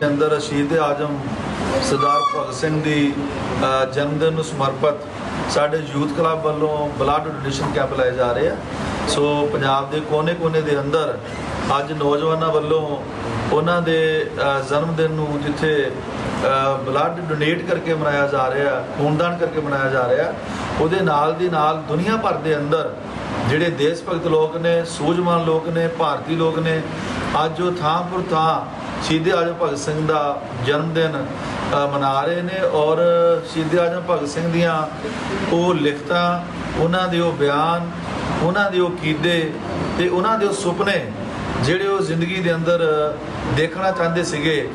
ਅੰਦਰ ਸ਼ਹੀਦ ਆਜਮ ਸਰਦਾਰ ਭਗਤ ਸਿੰਘ ਦੀ ਅ, ਜਨਮ ਦਿਨ ਨੂੰ ਸਮਰਪਿਤ ਸਾਡੇ ਯੂਥ ਕਲੱਬ ਵੱਲੋਂ ਬਲੱਡ ਡੋਨੇਸ਼ਨ ਕੈਂਪ ਲਾਏ ਜਾ ਰਹੇ ਆ। ਸੋ ਪੰਜਾਬ ਦੇ ਕੋਨੇ-ਕੋਨੇ ਦੇ ਅੰਦਰ ਅੱਜ ਨੌਜਵਾਨਾਂ ਵੱਲੋਂ ਉਹਨਾਂ ਦੇ ਅ, ਜਨਮ ਦਿਨ ਨੂੰ ਜਿੱਥੇ ਬਲੱਡ ਡੋਨੇਟ ਕਰਕੇ ਮਨਾਇਆ ਜਾ ਰਿਹਾ ਖੂਨਦਾਨ ਕਰਕੇ ਮਨਾਇਆ ਜਾ ਰਿਹਾ ਉਹਦੇ ਨਾਲ ਦੀ ਨਾਲ ਦੁਨੀਆ ਭਰ ਦੇ ਅੰਦਰ ਜਿਹੜੇ ਦੇਸ਼ ਭਗਤ ਲੋਕ ਨੇ ਸੂਝਵਾਨ ਲੋਕ ਨੇ ਭਾਰਤੀ ਲੋਕ ਨੇ ਅੱਜ ਉਹ ਥਾਂ ਪਰ ਥਾਂ ਸ਼ਹੀਦ ਆਜਮ ਭਗਤ ਸਿੰਘ ਦਾ ਜਨਮ ਦਿਨ ਮਨਾ ਰਹੇ ਨੇ ਔਰ ਸ਼ਹੀਦ ਆਜਮ ਭਗਤ ਸਿੰਘ ਦੀਆਂ ਉਹ ਲਿਖਤਾਂ, ਉਹਨਾਂ ਦੇ ਉਹ ਬਿਆਨ, ਉਹਨਾਂ ਦੇ ਉਹ ਕੀਦੇ ਤੇ ਉਹਨਾਂ ਦੇ ਉਹ ਸੁਪਨੇ ਜਿਹੜੇ ਉਹ ਜ਼ਿੰਦਗੀ ਦੇ ਅੰਦਰ ਦੇਖਣਾ ਚਾਹੁੰਦੇ ਸੀਗੇ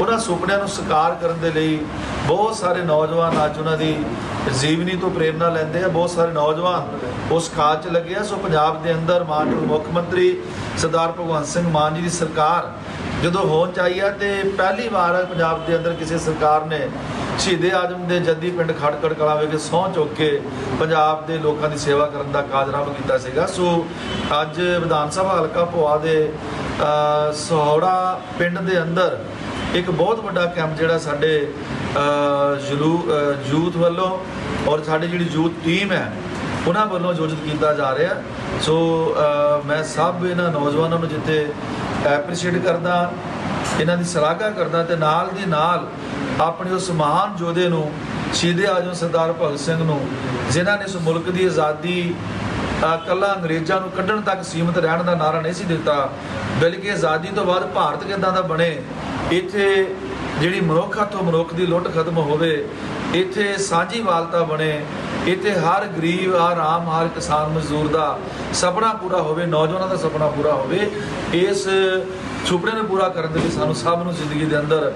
ਉਹਨਾਂ ਸੁਪਨਿਆਂ ਨੂੰ ਸਾਕਾਰ ਕਰਨ ਦੇ ਲਈ ਬਹੁਤ ਸਾਰੇ ਨੌਜਵਾਨ ਅੱਜ ਉਹਨਾਂ ਦੀ ਜੀਵਨੀ ਤੋਂ ਪ੍ਰੇਰਣਾ ਲੈਂਦੇ ਆ। ਬਹੁਤ ਸਾਰੇ ਨੌਜਵਾਨ ਉਸ ਖਾਦ 'ਚ ਲੱਗੇ ਆ। ਸੋ ਪੰਜਾਬ ਦੇ ਅੰਦਰ ਮਾਨਯੋਗ ਮੁੱਖ ਮੰਤਰੀ ਸਰਦਾਰ ਭਗਵੰਤ ਸਿੰਘ ਮਾਨ ਜੀ ਦੀ ਸਰਕਾਰ ਜਦੋਂ ਹੋਣ ਆਈ ਆ ਤੇ ਪਹਿਲੀ ਵਾਰ ਪੰਜਾਬ ਦੇ ਅੰਦਰ ਕਿਸੇ ਸਰਕਾਰ ਨੇ ਸ਼ਹੀਦੇ ਆਜਮ ਦੇ ਜੱਦੀ ਪਿੰਡ ਖੜਕੜ ਕਲਾਂ ਵਿਖੇ ਸਹੁੰ ਚੁੱਕ ਕੇ ਪੰਜਾਬ ਦੇ ਲੋਕਾਂ ਦੀ ਸੇਵਾ ਕਰਨ ਦਾ ਕਾਜ ਆਰੰਭ ਕੀਤਾ ਸੀਗਾ। ਸੋ ਅੱਜ ਵਿਧਾਨ ਸਭਾ ਹਲਕਾ ਭੋਆ ਦੇ ਸਹੌੜਾ ਪਿੰਡ ਦੇ ਅੰਦਰ ਇੱਕ ਬਹੁਤ ਵੱਡਾ ਕੈਂਪ ਜਿਹੜਾ ਸਾਡੇ ਜਲੂ ਯੂਥ ਵੱਲੋਂ ਔਰ ਸਾਡੀ ਜਿਹੜੀ ਯੂਥ ਟੀਮ ਹੈ ਉਹਨਾਂ ਵੱਲੋਂ ਆਯੋਜਿਤ ਕੀਤਾ ਜਾ ਰਿਹਾ। ਸੋ ਮੈਂ ਸਭ ਇਹਨਾਂ ਨੌਜਵਾਨਾਂ ਨੂੰ ਜਿੱਥੇ ਐਪਰੀਸ਼ੀਏਟ ਕਰਦਾ ਇਹਨਾਂ ਦੀ ਸਲਾਘਾ ਕਰਦਾ ਤੇ ਨਾਲ ਦੀ ਨਾਲ ਆਪਣੇ ਉਸ ਮਹਾਨ ਯੋਧੇ ਨੂੰ ਸ਼ਹੀਦੇ ਆਜਮ ਸਰਦਾਰ ਭਗਤ ਸਿੰਘ ਨੂੰ ਜਿਨ੍ਹਾਂ ਨੇ ਇਸ ਮੁਲਕ ਦੀ ਆਜ਼ਾਦੀ ਅ, ਕੱਲਾ ਅੰਗਰੇਜ਼ਾਂ ਨੂੰ ਕੱਢਣ ਤੱਕ ਸੀਮਤ ਰਹਿਣ ਦਾ ਨਾਰਾ ਨਹੀਂ ਸੀ ਦਿੱਤਾ ਬਲਕਿ ਆਜ਼ਾਦੀ ਤੋਂ ਬਾਅਦ ਭਾਰਤ ਕਿੱਦਾਂ ਦਾ ਬਣੇ ਇੱਥੇ ਜਿਹੜੀ ਮਨੁੱਖਾਂ ਤੋਂ ਮਨੁੱਖ ਦੀ ਲੁੱਟ ਖਤਮ ਹੋਵੇ, ਇੱਥੇ ਸਾਂਝੀਵਾਲਤਾ ਬਣੇ, ਇੱਥੇ ਹਰ ਗਰੀਬ, ਹਰ ਆਮ, ਹਰ ਕਿਸਾਨ ਮਜ਼ਦੂਰ ਦਾ ਸੁਪਨਾ ਪੂਰਾ ਹੋਵੇ, ਨੌਜਵਾਨਾਂ ਦਾ ਸੁਪਨਾ ਪੂਰਾ ਹੋਵੇ, ਇਸ ਸੁਪਨੇ ਨੂੰ ਪੂਰਾ ਕਰਨ ਦੇ ਲਈ ਸਾਨੂੰ ਸਭ ਨੂੰ ਜ਼ਿੰਦਗੀ ਦੇ ਅੰਦਰ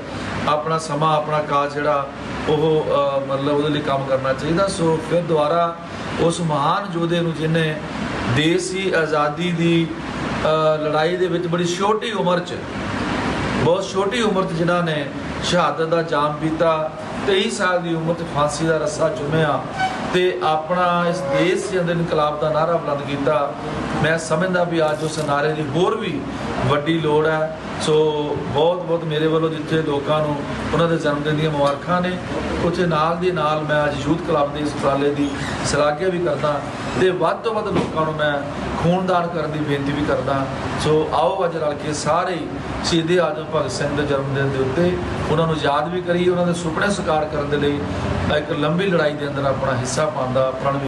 ਆਪਣਾ ਸਮਾਂ, ਆਪਣਾ ਕਾਜ ਜਿਹੜਾ, ਉਹ ਮਤਲਬ ਉਹਦੇ ਲਈ ਕੰਮ ਕਰਨਾ ਚਾਹੀਦਾ। ਸੋ ਫਿਰ ਦੁਬਾਰਾ ਉਸ ਮਹਾਨ ਯੋਧੇ ਨੂੰ ਜਿਹਨੇ ਦੇਸ਼ ਦੀ ਆਜ਼ਾਦੀ ਦੀ ਲੜਾਈ ਦੇ ਵਿੱਚ ਬੜੀ ਛੋਟੀ ਉਮਰ 'ਚ ਬਹੁਤ ਛੋਟੀ ਉਮਰ 'ਚ ਜਿਨ੍ਹਾਂ ਨੇ ਸ਼ਹਾਦਤ ਦਾ ਜਾਮ ਪੀਤਾ 23 ਸਾਲ ਦੀ ਉਮਰ 'ਚ ਫਾਂਸੀ ਦਾ ਰੱਸਾ ਚੁੰਮਿਆ ਤੇ ਆਪਣਾ ਇਸ ਦੇਸ਼ ਦੇ ਅੰਦਰ ਇਨਕਲਾਬ ਦਾ ਨਾਰਾ ਬੁਲੰਦ ਕੀਤਾ। ਮੈਂ ਸਮਝਦਾ ਵੀ ਅੱਜ ਉਸ ਨਾਰੇ ਦੀ ਹੋਰ ਵੀ ਵੱਡੀ ਲੋੜ ਹੈ। ਸੋ ਬਹੁਤ ਬਹੁਤ ਮੇਰੇ ਵੱਲੋਂ ਜਿੱਥੇ ਲੋਕਾਂ ਨੂੰ ਉਹਨਾਂ ਦੇ ਜਨਮ ਦਿਨ ਦੀਆਂ ਮੁਬਾਰਕਾਂ ਨੇ, ਉੱਥੇ ਨਾਲ ਦੀ ਨਾਲ ਮੈਂ ਅੱਜ ਯੂਥ ਕਲੱਬ ਦੇ ਇਸ ਉਪਰਾਲੇ ਦੀ ਸ਼ਲਾਘਾ ਵੀ ਕਰਦਾ ਤੇ ਵੱਧ ਤੋਂ ਵੱਧ ਲੋਕਾਂ ਨੂੰ ਮੈਂ ਖੂਨਦਾਨ ਕਰਨ ਦੀ ਬੇਨਤੀ ਵੀ ਕਰਦਾ ਸੋ ਆਓ ਅੱਜ ਰਲ ਕੇ ਸਾਰੇ ਹੀ ਸ਼ਹੀਦੇ ਆਜਮ ਭਗਤ ਸਿੰਘ ਦੇ ਜਨਮ ਦਿਨ ਦੇ ਉੱਤੇ ਉਹਨਾਂ ਨੂੰ ਯਾਦ ਵੀ ਕਰੀਏ, ਉਹਨਾਂ ਦੇ ਸੁਪਨੇ ਸਾਕਾਰ ਕਰਨ ਦੇ ਲਈ ਇੱਕ ਲੰਬੀ ਲੜਾਈ ਦੇ ਅੰਦਰ ਆਪਣਾ ਹਿੱਸਾ ਪਾਉਂਦਾ ਦਾ ਪ੍ਰਣ